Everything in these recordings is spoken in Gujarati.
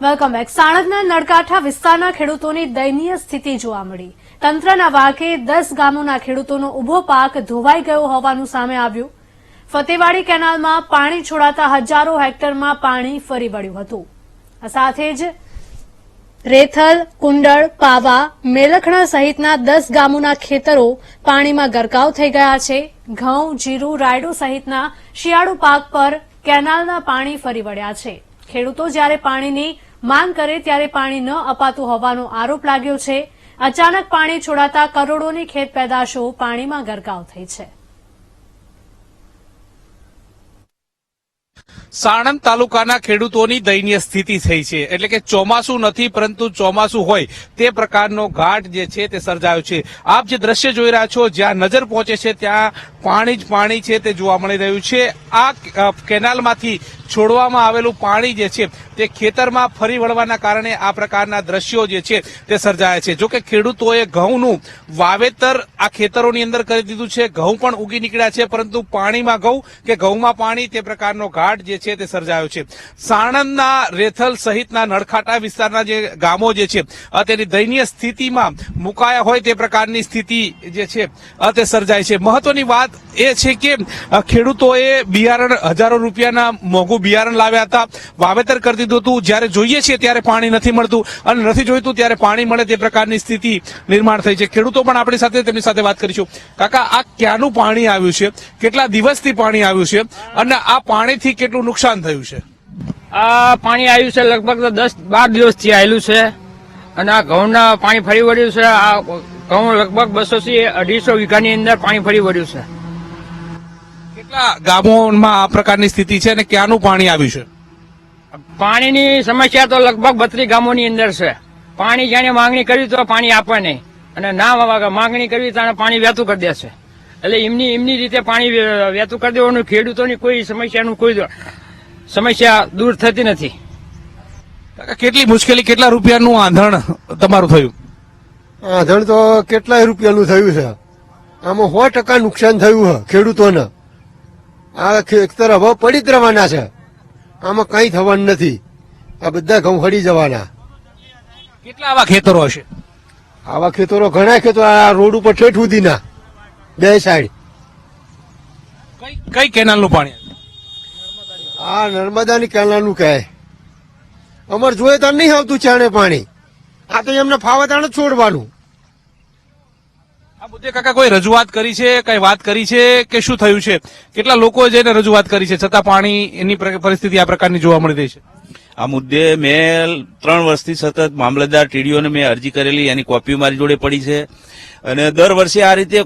વેલકમ બેક સાણંદના નળકાંઠા વિસ્તારના ખેડૂતોની દયનીય સ્થિતિ જોવા મળી. તંત્રના વાકે દસ ગામોના ખેડૂતોનો ઊભો પાક ધોવાઈ ગયો હોવાનું સામે આવ્યું. ફતેવાડી કેનાલમાં પાણી છોડાતા હજારો હેક્ટરમાં પાણી ફરી વળ્યું હતું. સાથે જ રેથલ, કુંડળ, પાવા, મેલખણા સહિતના દસ ગામોના ખેતરો પાણીમાં ગરકાવ થઈ ગયા છે. ઘઉં, જીરું, રાયડો સહિતના શિયાળુ પાક પર કેનાલના પાણી ફરી વળ્યા છે. ખેડૂતો જ્યારે પાણીની માંગ કરે ત્યારે પાણી ન અપાતું હોવાનો આરોપ લાગ્યો છે. અચાનક પાણી છોડાતા કરોડોની ખેત પેદાશો પાણીમાં ગરકાવ થઈ છે. સાણંદ તાલુકાના ખેડૂતોની દયનીય સ્થિતિ થઈ છે. એટલે કે ચોમાસું નથી, પરંતુ ચોમાસું હોય તે પ્રકારનો ઘાટ જે છે તે સર્જાયો છે. આપ જે દ્રશ્ય જોઈ રહ્યા છો, જ્યાં નજર પહોંચે છે, ત્યાં પાણી જ પાણી છે તે જોવા મળી રહ્યું છે. આ કેનાલમાંથી છોડવામાં આવેલું પાણી જે છે તે ખેતરમાં ફરી વળવાના કારણે આ પ્રકારના દ્રશ્યો જે છે તે સર્જાયા છે. જોકે ખેડૂતોએ ઘઉંનું વાવેતર આ ખેતરોની અંદર કરી દીધું છે. ઘઉં પણ ઉગી નીકળ્યા છે, પરંતુ પાણીમાં ઘઉં કે ઘઉંમાં પાણી તે પ્રકારનો ઘાટ જે છે તે સર્જાયો છે. સાણંદના રેથલ સહિતના નળખાટા વિસ્તારના જે ગામો જે છે તેની દયનીય સ્થિતિમાં મુકાયા હોય તે પ્રકારની સ્થિતિ જે છે તે સર્જાય છે. મહત્વની વાત એ છે કે ખેડૂતોએ બિયારણ હજારો રૂપિયાના મોંઘું બિયારણ લાવ્યા હતા. વાવેતર કરી દીધું હતું. જ્યારે જોઈએ છીએ ત્યારે પાણી નથી મળતું અને નથી જોઈતું ત્યારે પાણી મળે તે પ્રકારની સ્થિતિ નિર્માણ થઈ છે. ખેડૂતો પણ આપણી સાથે, તેમની સાથે વાત કરીશું. કાકા, આ ક્યાંનું પાણી આવ્યું છે? કેટલા દિવસથી પાણી આવ્યું છે? અને આ પાણીથી કેટલું નુકસાન થયું છે? આ પાણી આવ્યું છે લગભગ તો દસ બાર દિવસથી આવેલું છે. અને આ ઘઉંના પાણી ફરી વળ્યું છે. આ ઘઉં લગભગ બસો થી અઢીસો વીઘાની અંદર પાણી ફરી વળ્યું છે. કેટલા ગામોમાં આ પ્રકારની સ્થિતિ છે અને ક્યાંનું પાણી આવ્યું છે? પાણીની સમસ્યા તો લગભગ બત્રીસ ગામોની અંદર છે. પાણી જાણે માંગણી કરવી તો પાણી આપે નહીં. અને ના માંગણી કરવી તો પાણી વહેતું કરી દેશે એટલે એમની એમની રીતે પાણી વહેતું કરી દેવાનું. ખેડૂતોની કોઈ સમસ્યાનું કોઈ સમસ્યા દૂર થતી નથી. કેટલી મુશ્કેલી કેટલા રૂપિયાનું આંધણ તમારું થયું? આંધણ તો કેટલાય રૂપિયાનું થયું છે. આમાં સો ટકા નુકસાન થયું છે ખેડૂતોને. આ ખેતર હવે પડી જ રહેવાના છે. આમાં કઈ થવાનું નથી. આ બધા ઘઉં હળી જવાના. કેટલા આવા ખેતરો હશે? આવા ખેતરો ઘણા ખેતરો આ રોડ ઉપર ઠેઠ સુધીના બે સાઈડ. કઈ કઈ કેનાલનું પાણી આ નર્મદાની કેનાલનું કહે. અમાર જોઈએ તો નહીં આવતું ચાણે પાણી. આ તો એમને ફાવે તાણે જ છોડવાનું. આ મુદ્દે કાકા કોઈ રજૂઆત કરી છે કઈ વાત કરી છે કે શું થયું છે? કેટલા લોકો જઈને રજૂઆત કરી છે? છતાં પાણી એની પરિસ્થિતિ આ પ્રકારની જોવા મળી રહી છે. આ મુદ્દે મેં ત્રણ વર્ષથી સતત મામલતદાર ટીડીઓને મેં અરજી કરેલી એની કોપી મારી જોડે પડી છે. અને દર વર્ષે આ રીતે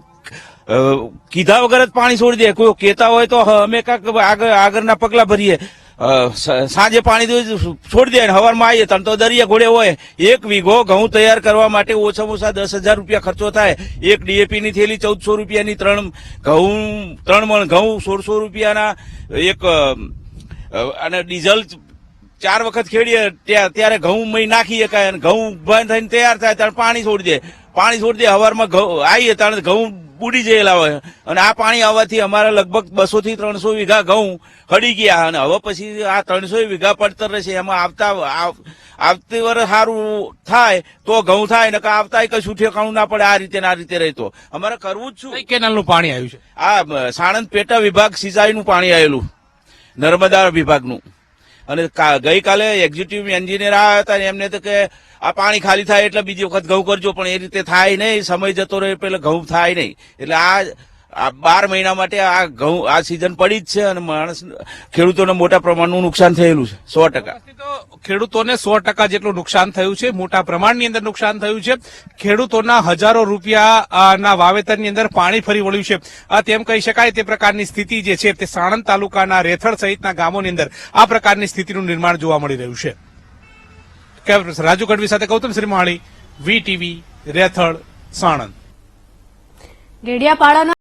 કીધા વગર જ પાણી છોડી દે. કોઈ કહેતા હોય તો અમે કાંક આગળ આગળના પગલા ભરીએ. સાંજે પાણી છોડી દે હવારમાં આવીએ. તમ તો દરિયા ઘોડે હોય. એક વીઘો ઘઉં તૈયાર કરવા માટે ઓછામાં ઓછા દસ હજાર રૂપિયા ખર્ચો થાય. એક ડીએપી ની થેલી ચૌદસો રૂપિયાની, ત્રણ ઘઉં, ત્રણ મણ ઘઉં સોળસો રૂપિયાના, એક અને ડીઝલ ચાર વખત ખેડીએ, ત્યાં- ત્યારે ઘઉં મહી નાખીએ કાંઈ ઘઉં બંધ થઈને તૈયાર થાય ત્યારે પાણી છોડી દે. પાણી છોડી દે, હવારમાં ઘઉં, આવીએ ત્યારે ઘઉં બુડી જયેલા હોય અને આ પાણી આવવાથી અમારા લગભગ બસો થી ત્રણસો વીઘા ઘઉં હડી ગયા. અને હવે પછી આ ત્રણસો વીઘા પડતર રહેશે. એમાં આવતા આવતી વર સારું થાય તો ઘઉં થાય ને આવતા કશું ઠેકાણું ના પડે. આ રીતે ને આ રીતે રહેતો. અમારે કરવું જ શું કઈ કેનાલનું પાણી આવ્યું છે? આ સાણંદ પેટા વિભાગ સિંચાઈનું પાણી આવેલું. નર્મદા વિભાગનું. અને ગઈકાલે એક્ઝિક્યુટિવ એન્જિનિયર આવ્યા હતા એમને તો કે, આ પાણી ખાલી થાય એટલે બીજી વખત ઘઉં કરજો, પણ એ રીતે થાય નહીં, સમય જતો રહે એટલે ઘઉં થાય નહીં. એટલે આ બાર મહિના માટે આ ઘઉં, આ સિઝન પડી જ છે અને માણસ, ખેડૂતોને મોટા પ્રમાણનું નુકસાન થયેલું છે, સો ટકા. ખેડૂતોને સો ટકા જેટલું નુકસાન થયું છે, મોટા પ્રમાણની અંદર નુકસાન થયું છે. ખેડૂતોના હજારો રૂપિયાના વાવેતરની અંદર પાણી ફરી વળ્યું છે. તેમ કહી શકાય તે પ્રકારની સ્થિતિ જે છે તે સાણંદ તાલુકાના રેથળ સહિતના ગામોની અંદર આ પ્રકારની સ્થિતિનું નિર્માણ જોવા મળી રહ્યું છે. રાજુ ગઢવી સાથે ગૌતમ શ્રીમાળી વી ટીવી, રેથળ, સાણંદ. ડેડિયાપાડાના